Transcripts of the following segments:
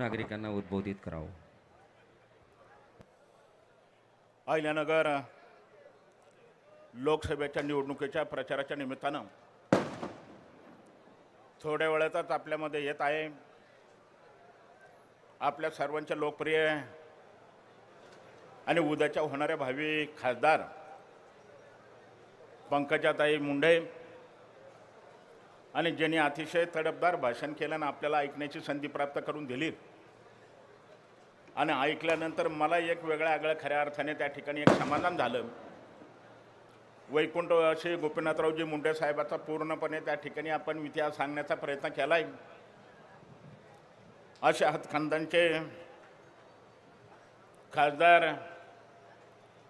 नागरिकांना उद्बोधित करावं. अहिल्यानगर लोकसभेच्या निवडणुकीच्या प्रचाराच्या निमित्तानं थोड्या वेळातच आपल्यामध्ये येत आहे. आपल्या सर्वांच्या लोकप्रिय आणि उद्याच्या होणाऱ्या भावी खासदार पंकजाताई मुंडे आणि ज्यांनी अतिशय तडपदार भाषण केल्यानं आपल्याला ऐकण्याची संधी प्राप्त करून दिली. आणि ऐकल्यानंतर मला एक वेगळ्या आगळ्या खऱ्या अर्थाने त्या ठिकाणी एक समाधान झालं. वैकुंठ असे गोपीनाथरावजी मुंडे साहेबाचा पूर्णपणे त्या ठिकाणी आपण इतिहास सांगण्याचा प्रयत्न केला आहे असे हातखंदांचे खासदार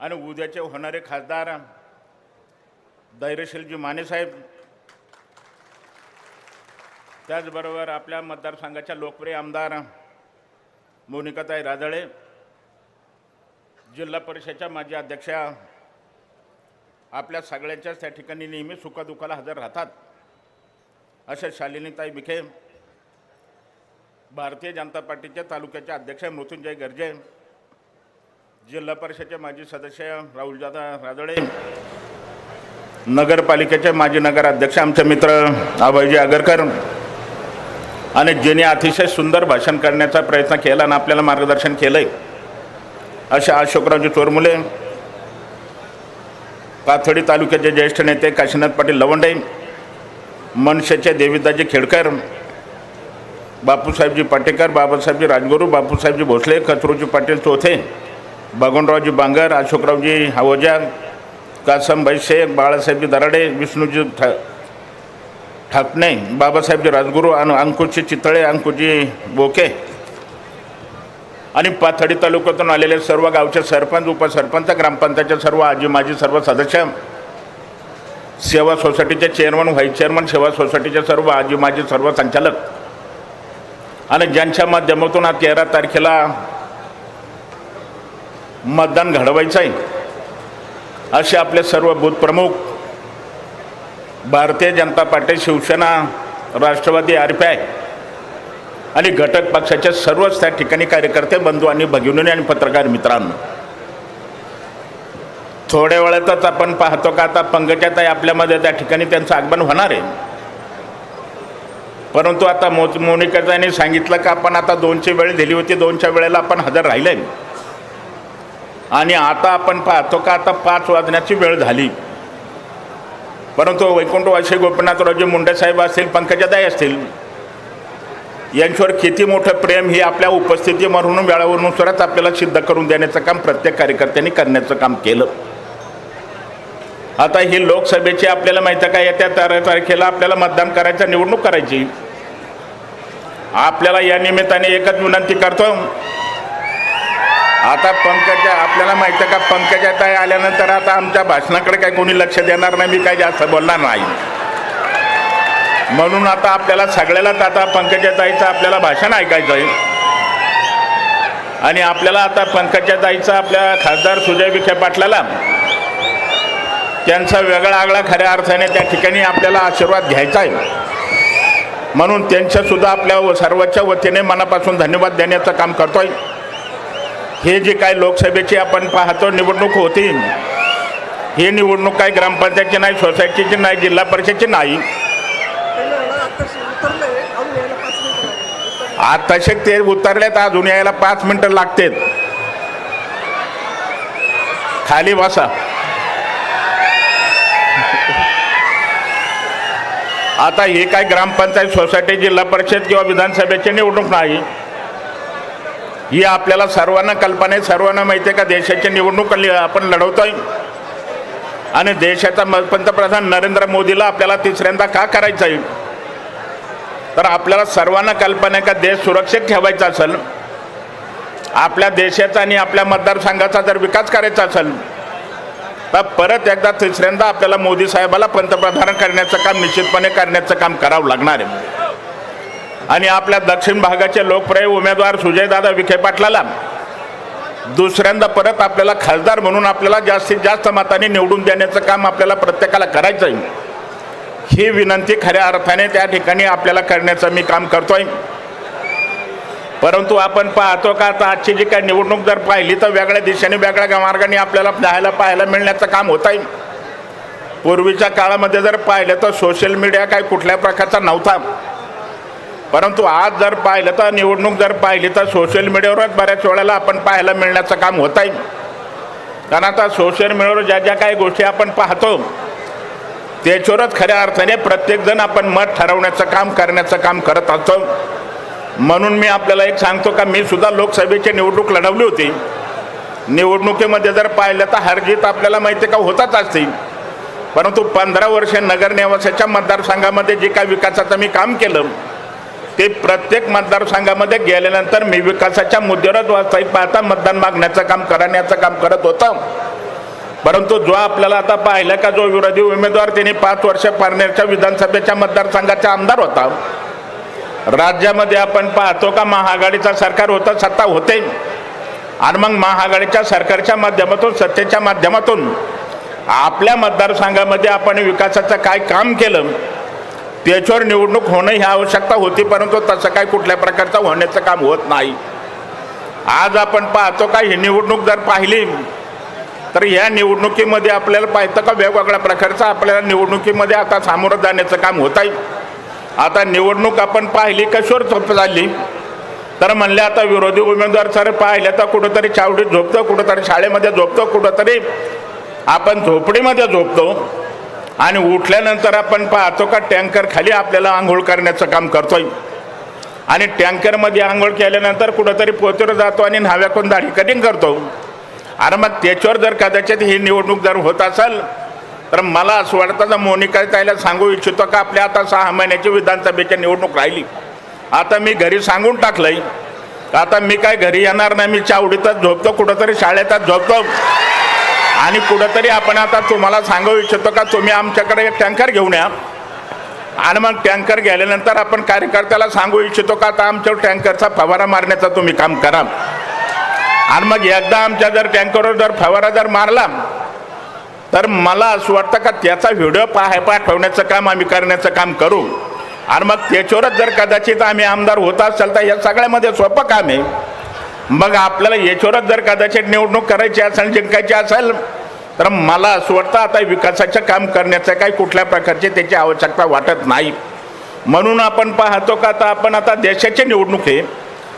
आणि उद्याचे होणारे खासदार धैर्यशीलजी मानेसाहेब त्याचबरोबर आपल्या मतदारसंघाच्या लोकप्रिय आमदार मोनिकाताई राजळे जिल्हा परिषदेच्या माजी अध्यक्षा आपल्या सगळ्यांच्याच त्या ठिकाणी नेहमी सुखादुखाला हजर राहतात अशा शालिनीताई विखे भारतीय जनता पार्टीच्या तालुक्याच्या अध्यक्ष मृत्युंजय गर्जे जिल्हा परिषदेचे माजी सदस्य राहुलदादा राजळे नगरपालिकेचे माजी नगराध्यक्ष आमचे मित्र अभयजी आगरकर आणि ज्यांनी अतिशय सुंदर भाषण करण्याचा प्रयत्न केला आणि आपल्याला मार्गदर्शन केलं आहे अशा अशोकरावजी चोरमुले पाथडी तालुक्याचे ज्येष्ठ नेते काशीनाथ पाटील लवंडे मनसेचे देविदाजी खेडकर बापूसाहेबजी पाटेकर बाबासाहेबजी राजगुरू बापूसाहेबजी भोसले खचरूजी पाटील चोथे भगवनरावजी बांगर अशोकरावजी हावजा कासमभाई शेख बाळासाहेबजी दराडे विष्णूजी ठा ठाकणे बाबासाहेबजी राजगुरू आणि अंकुशजी चितळे अंकुजी बोके. आणि पाथडी तालुक्यातून आलेले सर्व गावचे सरपंच उपसरपंच ग्रामपंचायतच्या सर्व आजी माजी सर्व सदस्य सेवा सोसायटीचे चेअरमन व्हाईस चेअरमन सेवा सोसायटीचे सर्व आजी माजी सर्व संचालक. आणि ज्यांच्या माध्यमातून आज तेरा तारखेला मतदान घडवायचं आहे असे आपले सर्व बूथ प्रमुख Bharatiya Janata party Shiv Sena Rashtravadi R P I आणि घटक पक्षाच्या सर्वच त्या ठिकाणी कार्यकर्ते बंधू आणि भगिनी आणि पत्रकार मित्रांनो. थोड्या वेळातच आपण पाहतो का आता पंकजाताई आपल्यामध्ये त्या ठिकाणी त्यांचं आगमन होणार आहे. परंतु आता मो मोनिकाताईने सांगितलं का आपण आता दोनची वेळ दिली होती दोनच्या वेळेला आपण हजर राहिले आणि आता आपण पाहतो का आता पाच वाजण्याची वेळ झाली. परंतु वैकुंठवासी गोपीनाथरावजी मुंडे साहेब असतील पंकजादाई असतील यांच्यावर किती मोठं प्रेम हे आपल्या उपस्थिती म्हणून वेळावरनुसारच आपल्याला सिद्ध करून देण्याचं काम प्रत्येक कार्यकर्त्यांनी करण्याचं काम केलं. आता ही लोकसभेची आपल्याला माहिती आहे का? येत्या तेरा तारखेला आपल्याला मतदान करायचं निवडणूक करायची. आपल्याला या निमित्ताने एकच विनंती करतो आता पंकजा आपल्याला माहिती आहे का पंकजा ताई आल्यानंतर आता आमच्या भाषणाकडे काही कोणी लक्ष देणार नाही मी काही जास्त बोलणार नाही. म्हणून आता आपल्याला सगळ्यालाच आता पंकजा ताईचं आपल्याला भाषण ऐकायचं आहे. आणि आपल्याला आता पंकजा ताईचं आपल्या खासदार सुजय विखे पाटलाला त्यांचा वेगळा आगळा खऱ्या अर्थाने त्या ठिकाणी आपल्याला आशीर्वाद घ्यायचा आहे. म्हणून त्यांच्यासुद्धा आपल्या व- सर्वांच्या वतीने मनापासून धन्यवाद देण्याचं काम करतोय. हे जे काय लोकसभेची आपण पाहतो निवडणूक होती. ही निवडणूक काय ग्रामपंचायतची नाही सोसायटीची नाही जिल्हा परिषदची नाही. आज तसे ते उतरलेत अजून यायला पाच मिनटं लागतात. खाली बसा. आता ही काय ग्रामपंचायत सोसायटी जिल्हा परिषद किंवा विधानसभेची निवडणूक नाही. ही आपल्याला सर्वांना कल्पना आहे. सर्वांना माहिती आहे का देशाची निवडणूक आपण लढवतोय. आणि देशाचा म- पंतप्रधान नरेंद्र मोदीला आपल्याला तिसऱ्यांदा का करायचं आहे तर आपल्याला सर्वांना कल्पना आहे का देश सुरक्षित ठेवायचा असेल? आपल्या देशाचा आणि आपल्या मतदारसंघाचा जर विकास करायचा असेल तर परत एकदा तिसऱ्यांदा आपल्याला मोदी साहेबाला पंतप्रधान करण्याचं काम निश्चितपणे करण्याचं काम करावं लागणार आहे. आणि आपल्या दक्षिण भागाचे लोकप्रिय उमेदवार सुजयदादा विखे पाटलाला दुसऱ्यांदा परत आपल्याला खासदार म्हणून आपल्याला जास्तीत जास्त मताने निवडून देण्याचं काम आपल्याला प्रत्येकाला करायचं आहे. ही विनंती खऱ्या अर्थाने त्या ठिकाणी आपल्याला करण्याचं मी काम करतोय. परंतु आपण पाहतो का आता आजची जी काही निवडणूक जर पाहिली तर वेगळ्या दिशेने वेगळ्या मार्गाने आपल्याला पाहायला पाहायला मिळण्याचं काम होत आहे. पूर्वीच्या काळामध्ये जर पाहिलं तर सोशल मीडिया काय कुठल्या प्रकारचा नव्हता. परंतु आज जर पाहिलं तर निवडणूक जर पाहिली तर सोशल मीडियावरच बऱ्याच वेळेला आपण पाहायला मिळण्याचं काम होत आहे कारण आता सोशल मीडियावर ज्या ज्या काही गोष्टी आपण पाहतो त्याच्यावरच खऱ्या अर्थाने प्रत्येकजण आपण मत ठरवण्याचं काम करण्याचं काम करत असतो. म्हणून मी आपल्याला एक सांगतो का मी सुद्धा लोकसभेची निवडणूक लढवली होती. निवडणुकीमध्ये जर पाहिलं तर हरजीत आपल्याला माहिती आहे का होताच असते. परंतु पंधरा वर्षे नगरनिवासाच्या मतदारसंघामध्ये जे काय विकासाचं मी काम केलं ते प्रत्येक मतदारसंघामध्ये गेल्यानंतर मी विकासाच्या मुद्द्यावरच वास्तविक पाहता मतदान मागण्याचं काम करण्याचं काम करत होतं. परंतु जो आपल्याला आता पाहिलं का जो विरोधी उमेदवार त्यांनी पाच वर्ष पारनेरच्या विधानसभेच्या मतदारसंघाचा आमदार होता. राज्यामध्ये आपण पाहतो का महाआघाडीचं सरकार होतं सत्ता होते. आणि मग महाआघाडीच्या सरकारच्या माध्यमातून सत्तेच्या माध्यमातून आपल्या मतदारसंघामध्ये आपण विकासाचं काय काम केलं? त्याच्यावर निवडणूक होणं ही आवश्यकता होती परंतु तसं काय कुठल्या प्रकारचं होण्याचं काम होत नाही. आज आपण पाहतो का ही निवडणूक जर पाहिली तर ह्या निवडणुकीमध्ये आपल्याला पाहतं का वेगवेगळ्या प्रकारचं आपल्याला निवडणुकीमध्ये आता सामोरं जाण्याचं काम होत आहे आता निवडणूक आपण पाहिली कशावर झोप झाली तर म्हणले आता विरोधी उमेदवार सर पाहिलं तर कुठंतरी चावडीत झोपतो कुठंतरी शाळेमध्ये झोपतो कुठंतरी आपण झोपडीमध्ये झोपतो. आणि उठल्यानंतर आपण पाहतो का टँकर खाली आपल्याला आंघोळ करण्याचं काम करतोय. आणि टँकरमध्ये आंघोळ केल्यानंतर कुठंतरी पोतीवर जातो आणि न्हाव्याकून दाढी कटिंग करतो. अरे मग त्याच्यावर जर कदाचित ही निवडणूक जर होत असेल तर मला असं वाटतं तर मोनिका ताईला सांगू इच्छितो का आपल्या आता सहा महिन्याची विधानसभेची निवडणूक राहिली. आता मी घरी सांगून टाकलंय. आता मी काय घरी येणार नाही मी चावडीतच झोपतो कुठंतरी शाळेतच झोपतो. आणि कुठंतरी आपण आता तुम्हाला सांगू इच्छितो का तुम्ही आमच्याकडे एक टँकर घेऊन या. आणि मग टँकर गेल्यानंतर आपण कार्यकर्त्याला सांगू इच्छितो का आता आमच्या टँकरचा फवारा मारण्याचा तुम्ही काम करा. आणि मग एकदा आमच्या जर टँकरवर जर फवारा जर मारला तर मला असं वाटतं का त्याचा व्हिडिओ पाहाय पाठवण्याचं काम आम्ही करण्याचं काम करू. आणि मग त्याच्यावरच जर कदाचित आम्ही आमदार होत असेल तर या सगळ्यामध्ये सोपं काम आहे. मग आपल्याला याच्यावरच जर कदाचित निवडणूक करायची असेल जिंकायची असेल तर मला असं वाटतं आता विकासाचं काम करण्याचं काही कुठल्या प्रकारची त्याची आवश्यकता वाटत नाही. म्हणून आपण पाहतो का आता आपण आता देशाची निवडणूक आहे.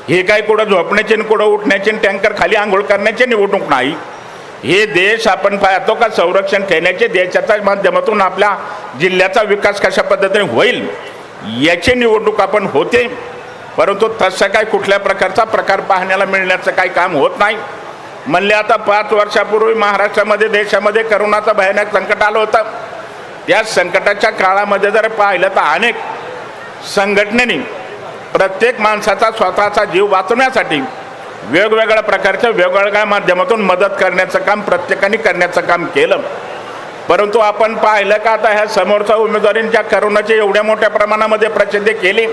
हे काय कुठं झोपण्याची आणि कुठं उठण्याची आणि टँकर खाली आंघोळ करण्याची निवडणूक नाही. हे देश आपण पाहतो का संरक्षण ठेवण्याचे देशाच्या माध्यमातून आपल्या जिल्ह्याचा विकास कशा पद्धतीने होईल याची निवडणूक आपण होते. परंतु तसं काय कुठल्या प्रकारचा प्रकार पाहण्याला मिळण्याचं काही काम होत नाही. म्हणले आता पाच वर्षापूर्वी महाराष्ट्रामध्ये देशामध्ये करोनाचं भयानक संकट आलं होतं. त्या संकटाच्या काळामध्ये जर पाहिलं तर अनेक संघटनेने प्रत्येक माणसाचा स्वतःचा जीव वाचवण्यासाठी वेगवेगळ्या प्रकारच्या वेगवेगळ्या माध्यमातून मदत करण्याचं काम प्रत्येकाने करण्याचं काम केलं. परंतु आपण पाहिलं का आता ह्या समोरच्या उमेदवारींच्या करोनाची एवढ्या मोठ्या प्रमाणामध्ये प्रसिद्धी केली.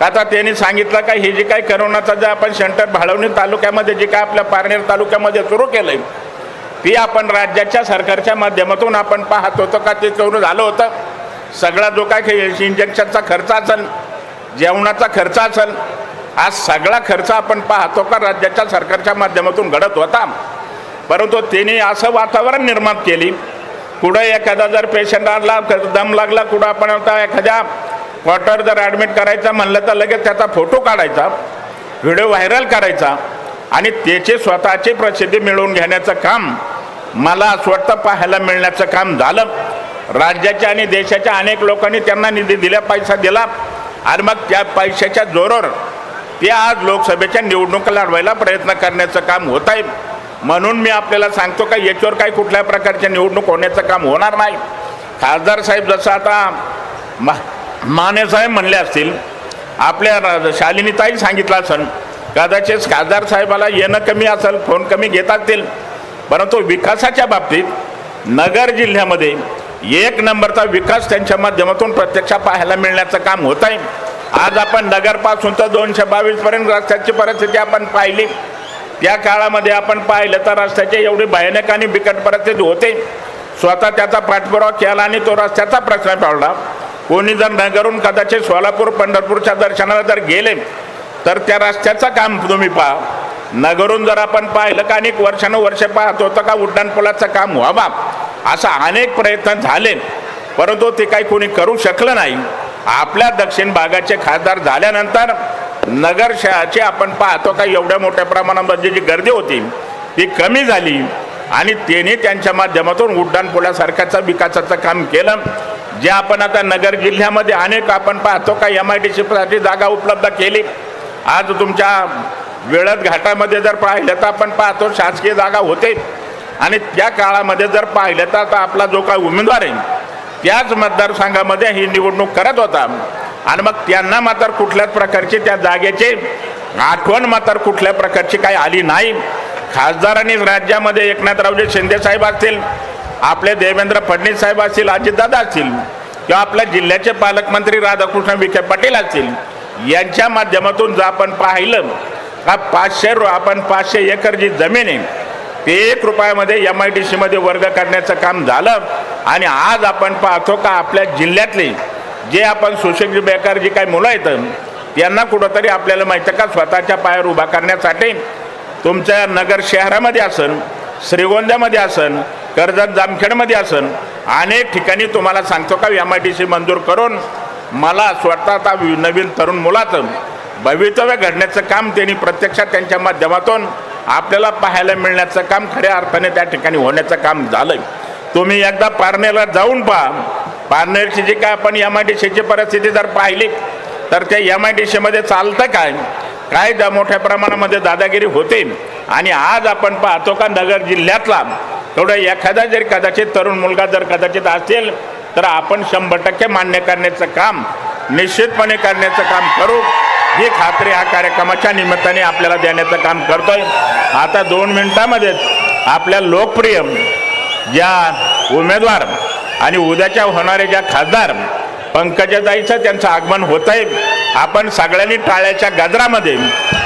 आता त्यांनी सांगितलं का हे जे काही करोनाचा जे आपण सेंटर भाळवणी तालुक्यामध्ये जे काय आपल्या पारनेर तालुक्यामध्ये सुरू केलं आहे ती आपण राज्याच्या सरकारच्या माध्यमातून आपण पाहत होतो का ते करून झालं होतं. सगळा जो काय इंजेक्शनचा खर्च असेल जेवणाचा खर्च असेल हा सगळा खर्च आपण पाहतो का राज्याच्या सरकारच्या माध्यमातून घडत होता. परंतु त्यांनी असं वातावरण निर्माण केली. कुठं एखादा जर पेशंट आणला दम लागला कुठं आपण आता एखाद्या क्वार्टर जर ॲडमिट करायचा म्हणलं तर लगेच त्याचा फोटो काढायचा व्हिडिओ व्हायरल करायचा आणि त्याचे स्वतःची प्रसिद्धी मिळवून घेण्याचं काम मला असं वाटतं पाहायला मिळण्याचं काम झालं. राज्याच्या आणि देशाच्या अनेक लोकांनी त्यांना निधी दिला पैसा दिला. आणि मग त्या पैशाच्या जोरावर ते आज लोकसभेच्या निवडणुका लढवायला प्रयत्न करण्याचं काम होत आहे. म्हणून मी आपल्याला सांगतो का याच्यावर काही कुठल्या प्रकारच्या निवडणूक होण्याचं काम होणार नाही. खासदार साहेब जसं आता मा माने साहेब म्हणले असतील आपल्या शालिनीताई सांगितलं असेल कदाचित खासदार साहेबाला येणं कमी असेल फोन कमी घेत असतील. परंतु विकासाच्या बाबतीत नगर जिल्ह्यामध्ये एक नंबरचा विकास त्यांच्या माध्यमातून प्रत्यक्ष पाहायला मिळण्याचं काम होत आहे आज आपण नगरपासून तर दोनशे बावीसपर्यंत रस्त्याची परिस्थिती आपण पाहिली. त्या काळामध्ये आपण पाहिलं तर रस्त्याची एवढी भयानक आणि बिकट परिस्थिती होते. स्वतः त्याचा पाठपुरावा केला आणि तो रस्त्याचा प्रश्न पावला कोणी जर नगरून कदाचित सोलापूर पंढरपूरच्या दर्शनाला जर गेले तर त्या रस्त्याचं काम तुम्ही पहा. नगरून जर आपण पाहिलं का अनेक वर्षानुवर्ष पाहत होतं का उड्डाणपुलाचं काम व्हावा असा अनेक प्रयत्न झाले. परंतु ते काही कोणी करू शकलं नाही. आपल्या दक्षिण भागाचे खासदार झाल्यानंतर नगर शहराची आपण पाहतो का एवढ्या मोठ्या प्रमाणामध्ये म्हणजे जी गर्दी होती ती कमी झाली. आणि त्यांनी त्यांच्या माध्यमातून उड्डाणपुलासारख्याचं विकासाचं काम केलं. जे आपण आता नगर जिल्ह्यामध्ये अनेक आपण पाहतो का एम आय डी सीसाठी जागा उपलब्ध केली. आज तुमच्या वेळत घाटामध्ये जर पाहिलं तर आपण पाहतो शासकीय जागा होते. आणि त्या काळामध्ये जर पाहिलं तर आता आपला जो काही उमेदवार आहे त्याच मतदारसंघामध्ये ही निवडणूक करत होता. आणि मग त्यांना मात्र कुठल्याच प्रकारची त्या जागेची आठवण मात्र कुठल्या प्रकारची काही आली नाही. खासदारांनी राज्यामध्ये एकनाथरावजी शिंदे साहेब असतील आपले देवेंद्र फडणवीस साहेब असतील अजितदादा असतील किंवा आपल्या जिल्ह्याचे पालकमंत्री राधाकृष्ण विखे पाटील असतील यांच्या माध्यमातून जर आपण पाहिलं का पाचशे आपण पाचशे एकर जी जमीन आहे ते एक रुपयामध्ये एम आय डी सीमध्ये वर्ग करण्याचं काम झालं. आणि आज आपण पाहतो का आपल्या जिल्ह्यातले जे आपण सुशिक्षित बेकार जी काही मुलं आहेत त्यांना कुठंतरी आपल्याला माहिती आहे का स्वतःच्या पायावर उभा करण्यासाठी तुमच्या नगर शहरामध्ये असन श्रीगोंद्यामध्ये असन कर्जत जामखेडमध्ये असन अनेक ठिकाणी तुम्हाला सांगतो का एम आय डी सी मंजूर करून मला स्वतः आता नवीन तरुण मुलाचं भवितव्य घडण्याचं काम त्यांनी प्रत्यक्षात त्यांच्या माध्यमातून आपल्याला पाहायला मिळण्याचं काम खऱ्या अर्थाने त्या ठिकाणी होण्याचं काम झालं तुम्ही एकदा पारनेरला जाऊन पहा. पारनेरची जी काय आपण एम आय डी सीची परिस्थिती जर पाहिली तर त्या एम आय डी सीमध्ये चालतं काय? काय मोठ्या प्रमाणामध्ये दादागिरी होते. आणि आज आपण पाहतो का नगर जिल्ह्यातला तेवढा एखादा जरी कदाचित तरुण मुलगा जर कदाचित असेल तर आपण शंभर टक्के मान्य करण्याचं काम निश्चितपणे करण्याचं काम करू. ही खात्री हा कार्यक्रमाच्या निमित्ताने आपल्याला देण्याचं काम करतोय. आता दोन मिनिटामध्येच आपल्या लोकप्रिय ज्या उमेदवार आणि उद्याच्या होणारे ज्या खासदार पंकजाताईचं त्यांचं आगमन होत आहे आपण सगळ्यांनी टाळ्याच्या गजरामध्ये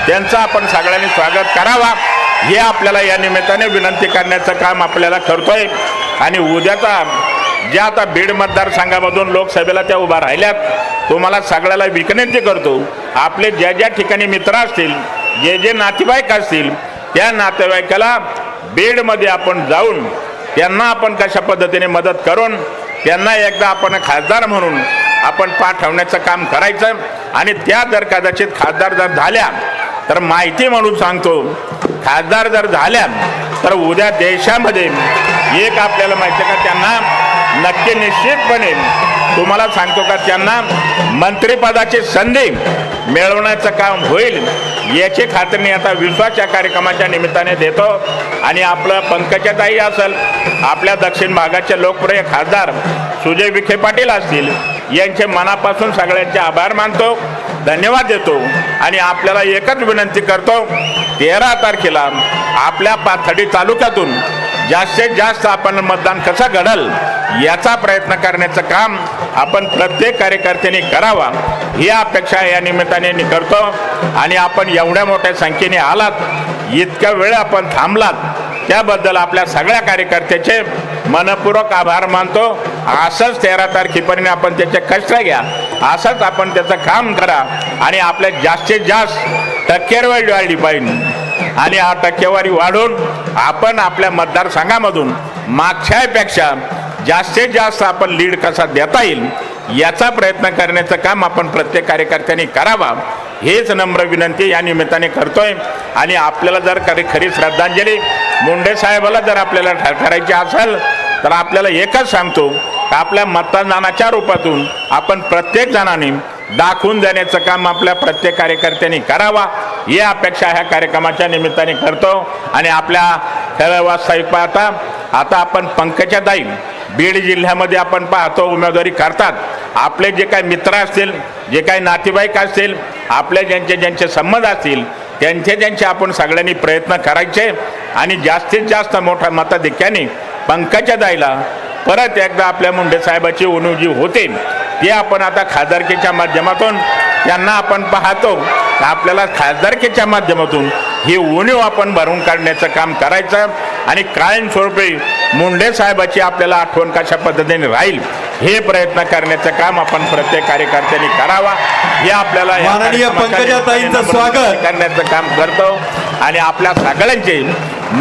त्यांचं आपण सगळ्यांनी स्वागत करावा. हे आपल्याला या निमित्ताने विनंती करण्याचं काम आपल्याला करतोय आणि उद्याचा ज्या आता बीड मतदारसंघामधून लोकसभेला त्या उभा राहिल्यात तुम्हाला सगळ्याला विनंती करतो आपले ज्या ज्या ठिकाणी मित्र असतील जे जे नातेवाईक असतील त्या नातेवाईकाला बीडमध्ये आपण जाऊन त्यांना आपण कशा पद्धतीने मदत करून त्यांना एकदा आपण खासदार म्हणून आपण पाठवण्याचं काम करायचं. आणि त्या जर कदाचित खासदार जर झाल्या तर माहिती म्हणून सांगतो खासदार जर झाल्या तर उद्या देशामध्ये एक आपल्याला माहिती आहे का? त्यांना नक्की निश्चितपणे तुम्हाला सांगतो का? त्यांना मंत्रिपदाची संधी मिळवण्याचं काम होईल याची खात्री आता विश्वास या कार्यक्रमाच्या निमित्ताने देतो. आणि आपलं पंकजाताई असेल आपल्या दक्षिण भागाचे लोकप्रिय खासदार सुजय विखे पाटील असतील यांचे मनापासून सगळ्यांचे आभार मानतो. धन्यवाद देतो. आणि आपल्याला एकच विनंती करतो तेरा तारखेला आपल्या पाथडी तालुक्यातून जास्तीत जास्त आपण मतदान कसं घडल याचा प्रयत्न करण्याचं काम आपण प्रत्येक कार्यकर्त्यांनी करावा ही अपेक्षा या निमित्ताने मी करतो. आणि आपण एवढ्या मोठ्या संख्येने आलात इतक्या वेळ आपण थांबलात त्याबद्दल आपल्या सगळ्या कार्यकर्त्याचे मनपूर्वक आभार मानतो. असंच तेरा तारखेपर्यंत आपण त्याचे कष्ट घ्या. असंच आपण त्याचं काम करा. आणि आपल्या जास्तीत जास्त टक्केवारी वाढली पाहिजे. आणि हा टक्केवारी वाढून आपण आपल्या मतदारसंघामधून मागच्यापेक्षा जास्तीत जास्त आपण लीड कसा देता येईल याचा प्रयत्न करण्याचं काम आपण प्रत्येक कार्यकर्त्यांनी करावा. हेच नम्र विनंती या निमित्ताने करतोय. आणि आपल्याला जर खरी खरी श्रद्धांजली मुंडे साहेबाला जर आपल्याला ठ- असेल तर आपल्याला एकच सांगतो आपल्या मतदानाच्या रूपातून आपण प्रत्येक जणांनी दाखवून देण्याचं काम आपल्या प्रत्येक कार्यकर्त्यांनी करावा. ही अपेक्षा ह्या कार्यक्रमाच्या निमित्ताने करतो. आणि आपल्या खरं वास्तविक पाहता आता आपण पंकजाताई बीड जिल्ह्यामध्ये आपण पाहतो उमेदवारी करतात. आपले जे काही मित्र असतील जे काही नातेवाईक असतील आपले ज्यांचे ज्यांचे संबंध असतील त्यांचे त्यांचे आपण सगळ्यांनी प्रयत्न करायचे. आणि जास्तीत जास्त मोठ्या मताधिक्याने पंकजा दायला परत एकदा आपल्या मुंडे साहेबाची उणीव होते. ते आपण आता खासदारकीच्या माध्यमातून त्यांना आपण पाहतो. आपल्याला खासदारकीच्या माध्यमातून ही उणीव आपण भरून काढण्याचं काम करायचं आणि कायमस्वरूपी मुंडे साहेबाची आपल्याला आठवण कशा पद्धतीने राहील हे प्रयत्न करण्याचं काम आपण प्रत्येक कार्यकर्त्यांनी करावा. हे आपल्याला स्वागत. करण्याचं काम करतो. आणि आपल्या सगळ्यांचे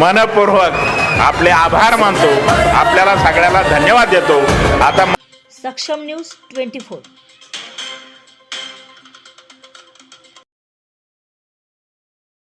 मनपूर्वक आपले आभार मानतो. आपल्याला सगळ्याला धन्यवाद देतो. आता सक्षम न्यूज ट्वेंटी फोर.